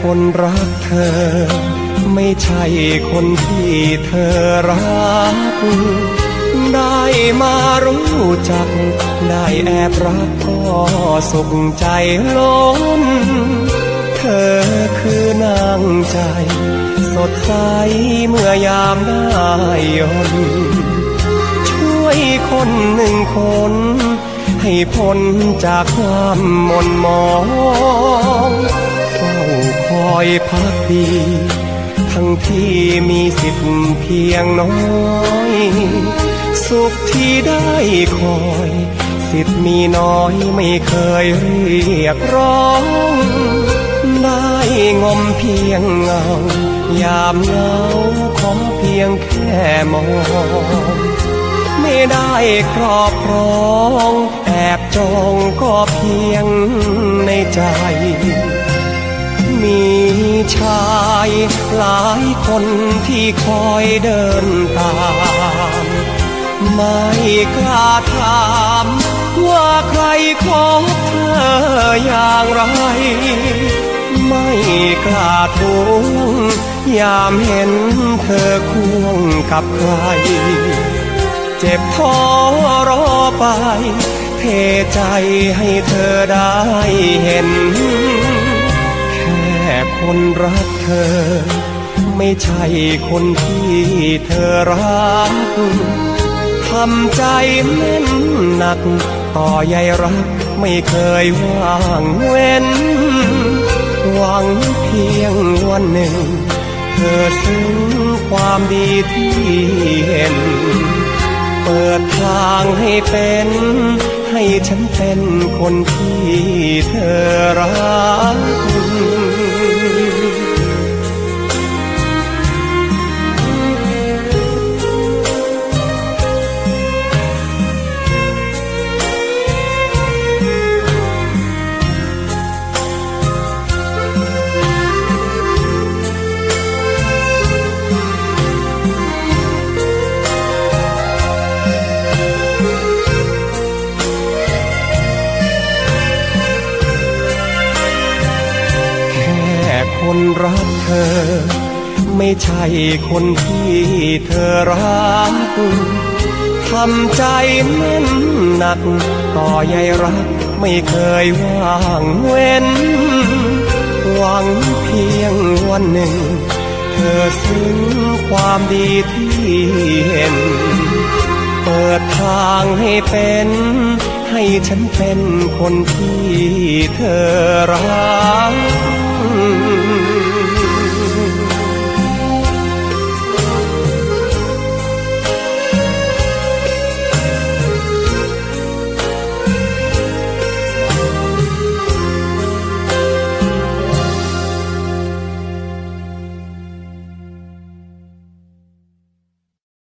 คนรักเธอ ไม่ใช่คนที่เธอรัก ได้มารู้จัก ได้แอบรักก็สุขใจล้น เธอคือนางใจ สดใสเมื่อยามได้ยนช่วยคนหนึ่งคน ให้พ้นจากความหมนหมอง พักดี ทั้งที่มีสิทธิ์เพียงน้อย สุขที่ได้คอย สิทธิ์มีน้อยไม่เคยเรียกร้อง ได้งมเพียงเงา ยามเงาขอเพียงแค่มองไม่ได้ครอบครอง แอบจองก็เพียงในใจ มีชายหลายคนที่คอยเดินตาม ไม่กล้าถามว่าใครคบเธออย่างไร ไม่กล้าทวงยามเห็นเธอควงกับใคร เจ็บท้อรอไป เทใจให้เธอได้เห็น ค่คนรักเธอ ไม่ใช่คนที่เธอรักทำใจแน่นหนัก ต่อใยรักไม่เคยว่างเว้น หวังเพียงวันหนึ่ง เธอซึ้งความดีที่เห็น เปิดทางให้เป็นให้ฉันเป็นคนที่เธอรัก คนรักเธอ ไม่ใช่คนที่เธอรักทำใจแน่นหนัก ต่อใยรักไม่เคยว่างเว้น หวังเพียงวันหนึ่ง เธอซึ้งความดีที่เห็น เปิดทางให้เป็นให้ฉันเป็นคนที่เธอรัก